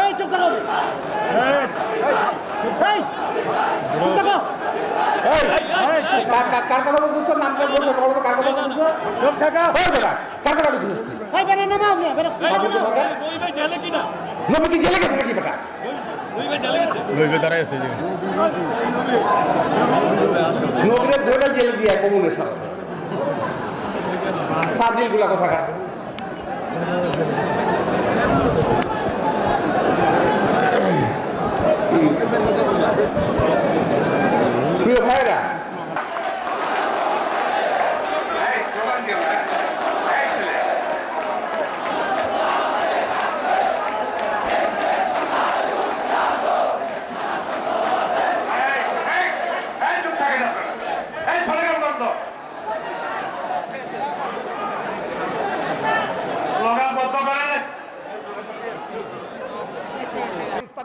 এই চুপ থাকো। এই চুপ থাকো। এই, কার কার- কার কথা বলছিস তোর? নামটা বসে কথা বলতো কার কথা বলছিস? চুপ থাকা। ওই বেটা কার কথা বলছিস তুই? এই বেরো নামা আপনি বেরো বাবু তোমাকে নবী কি জেলে গেছে নাকি বেটা? লইবে দাঁড়ায় আছে নবীরে ধরে জেলে দিয়ে কমুনে সারা। ফাজিলগুলা কথা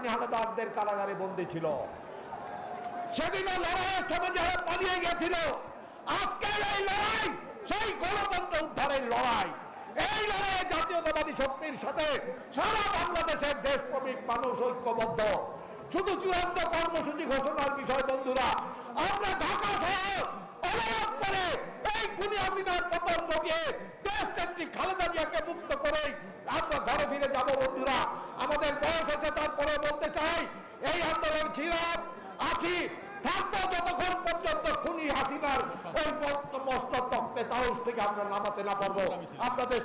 পাকিস্তানি হানাদারদের কারাগারে বন্দী ছিল। সেদিনও লড়াইয়ের যারা পালিয়ে গেছিল। আজকের এই লড়াই, সেই গণতন্ত্র উদ্ধারের লড়াই। এই লড়াইয়ে জাতীয়তাবাদী শক্তির সাথে সারা বাংলাদেশের দেশপ্রেমিক মানুষ ঐক্যবদ্ধ। শুধু চূড়ান্ত কর্মসূচি ঘোষণার বিষয়, বন্ধুরা, আমরা ঢাকা শহর অবরোধ করে এই খুনি হাসিনার পতন ঘটিয়ে দেশ খালেদা জিয়াকে মুক্ত করে আমরা ঘরে ফিরে যাব, বন্ধুরা। আমাদের বয়স হচ্ছে তারপরে বলতে চাই, এই আন্দোলন ছিলাম আছি, থাকব যতক্ষণ পর্যন্ত খুনি হাসিনার ওই মস্ত তক্তে তাহস থেকে আমরা নামাতে না পারব। আপনাদের